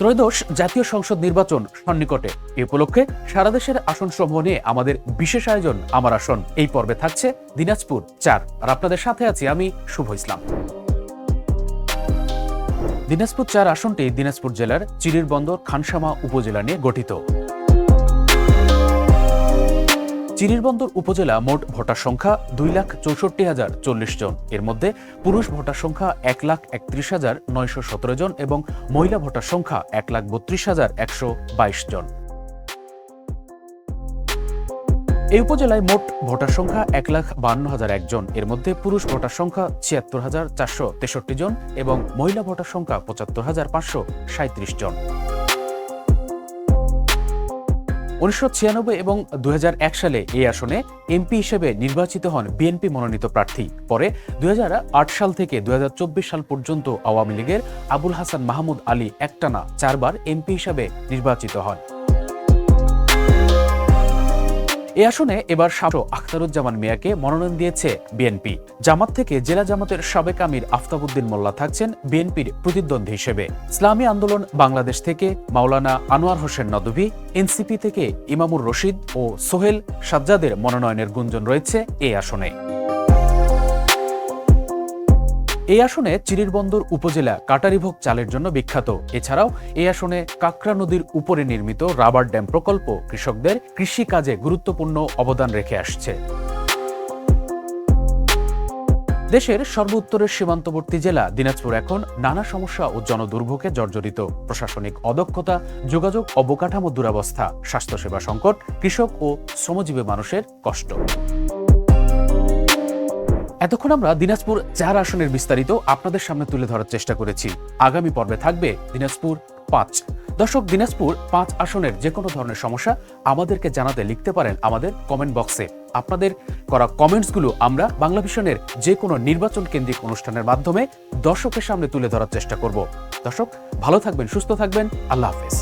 ত্রয়োদশ জাতীয় সংসদ নির্বাচন সন্নিকটে। এ উপলক্ষে সারা দেশের আসন সমূহ নিয়ে আমাদের বিশেষ আয়োজন। আমার আসন এই পর্বে থাকছে দিনাজপুর চার। আর আপনাদের সাথে আছি আমি শুভ ইসলাম। দিনাজপুর চার আসনটি দিনাজপুর জেলার চিরির বন্দর খানসামা উপজেলা নিয়ে গঠিত। চিরিরবন্দর উপজেলা মোট ভোটার সংখ্যা দুই লাখ চৌষট্টি হাজার চল্লিশ জন। এর মধ্যে পুরুষ ভোটার সংখ্যা এক লাখ একত্রিশ হাজার নয়শো সতেরো জন এবং মহিলা ভোটার সংখ্যা এক লাখ বত্রিশ হাজার একশো বাইশ জন। এই উপজেলায় মোট ভোটার সংখ্যা এক লাখ বান্ন হাজার একজন এর মধ্যে পুরুষ ভোটার সংখ্যা ছিয়াত্তর হাজার চারশো তেষট্টি জন এবং মহিলা ভোটার সংখ্যা পঁচাত্তর হাজার পাঁচশো সাঁত্রিশ জন। উনিশশো ছিয়ানব্বই এবং দুই হাজার এক সালে এই আসনে এমপি হিসেবে নির্বাচিত হন বিএনপি মনোনীত প্রার্থী। পরে দুই হাজার আট সাল থেকে দুই হাজার চব্বিশ সাল পর্যন্ত আওয়ামী লীগের আবুল হাসান মাহমুদ আলী একটানা চারবার এমপি হিসেবে নির্বাচিত হন। এ আসনে এবার শাসক আখতারুজ্জামান মিয়াকে মনোনয়ন দিয়েছে বিএনপি। জামাত থেকে জেলা জামাতের সাবেক আমির আফতাবুদ্দিন মোল্লা থাকছেন বিএনপির প্রতিদ্বন্দ্বী হিসেবে। ইসলামী আন্দোলন বাংলাদেশ থেকে মাওলানা আনোয়ার হোসেন নদভী, এনসিপি থেকে ইমামুর রশিদ ও সোহেল সাজ্জাদের মনোনয়নের গুঞ্জন রয়েছে এ আসনে। এই আসনে চিরিরবন্দর উপজেলা কাটারিভোগ চালের জন্য বিখ্যাত। এছাড়াও এই আসনে কাকরা নদীর উপরে নির্মিত রাবার ড্যাম প্রকল্প কৃষকদের কৃষিকাজে গুরুত্বপূর্ণ অবদান রেখে আসছে। দেশের সর্ব উত্তরের সীমান্তবর্তী জেলা দিনাজপুর এখন নানা সমস্যা ও জনদুর্ভোগে জর্জরিত। প্রশাসনিক অদক্ষতা, যোগাযোগ অবকাঠামো দুরাবস্থা, স্বাস্থ্যসেবা সংকট, কৃষক ও শ্রমজীবী মানুষের কষ্ট। এতক্ষণ আমরা দিনাজপুর চার আসনের বিস্তারিত আপনাদের সামনে তুলে ধরার চেষ্টা করেছি। আগামী পর্বে থাকবে দিনাজপুর পাঁচ। দর্শক, দিনাজপুর পাঁচ আসনের যে কোনো ধরনের সমস্যা আমাদেরকে জানাতে লিখতে পারেন আমাদের কমেন্ট বক্সে আপনাদের করা কমেন্টসগুলো আমরা বাংলা ভিশনের যে কোনো নির্বাচন কেন্দ্রিক অনুষ্ঠানের মাধ্যমে দর্শকের সামনে তুলে ধরার চেষ্টা করব। দর্শক, ভালো থাকবেন, সুস্থ থাকবেন। আল্লাহ হাফেজ।